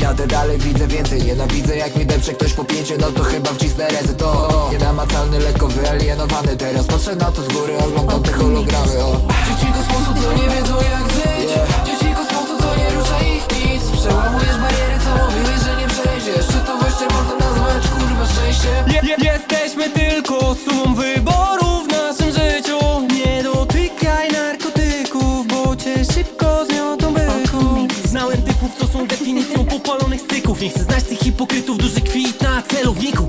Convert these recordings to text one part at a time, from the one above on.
Jadę dalej, widzę więcej. Nienawidzę jak mi depcze ktoś po pięcie No to chyba wcisnę rezy to Nienamacalny, lekko wyalienowany. Teraz patrzę na to z góry, oglądam te hologramy. O. Dzieci kosmosu, co nie wiedzą jak żyć. Dzieci kosmosu, co nie rusza ich nic. Przełamujesz bariery, co mówiłeś, że nie przejdziesz. Czy to właśnie można nazwać kurwa szczęściem? Je, je, jesteśmy tylko sumą wyborów w naszym życiu. Nie dotykaj narkotyków, bo cię szybko zmiotą byku. Znałem typów, co są definicją popalonych styków Nie chcę znać tych hipokrytów, duży kwit na celowniku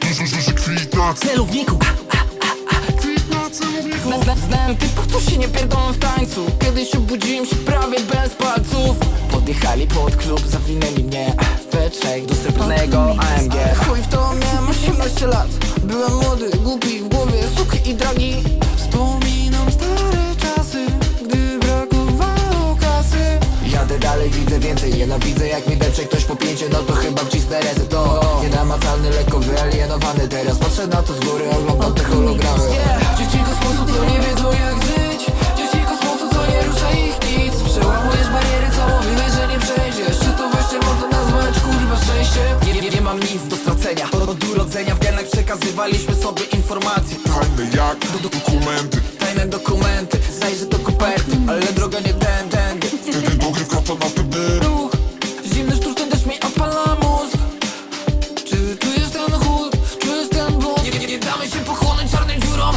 Dużo, że kwit na Celowniku kwit na celowniku Zna- Znałem typów, co się nie pierdolą w tańcu. Kiedyś obudziłem się prawie bez palców. Podjechali pod klub, zawinęli mnie. We trzech do srebrnego AMG Chuj w to, miałem 18 lat. Byłem młody, głupi, dalej, widzę więcej. Nienawidzę jak mi depcze ktoś po pięcie No to chyba wcisnę rezy to Nienamacalny, lekko wyalienowany. Teraz patrzę na to z góry, oglądam te hologramy. Dzieci kosmosu, co nie wiedzą jak żyć. Dzieci kosmosu, co nie rusza ich nic. Przełamujesz bariery, co mówiłeś, że nie przejdziesz. Czy to właśnie można nazwać kurwa szczęściem? Nie, nie, nie mam nic do stracenia. Od urodzenia w genach przekazywaliśmy sobie informacje. Tajne jak Alın çarını yuram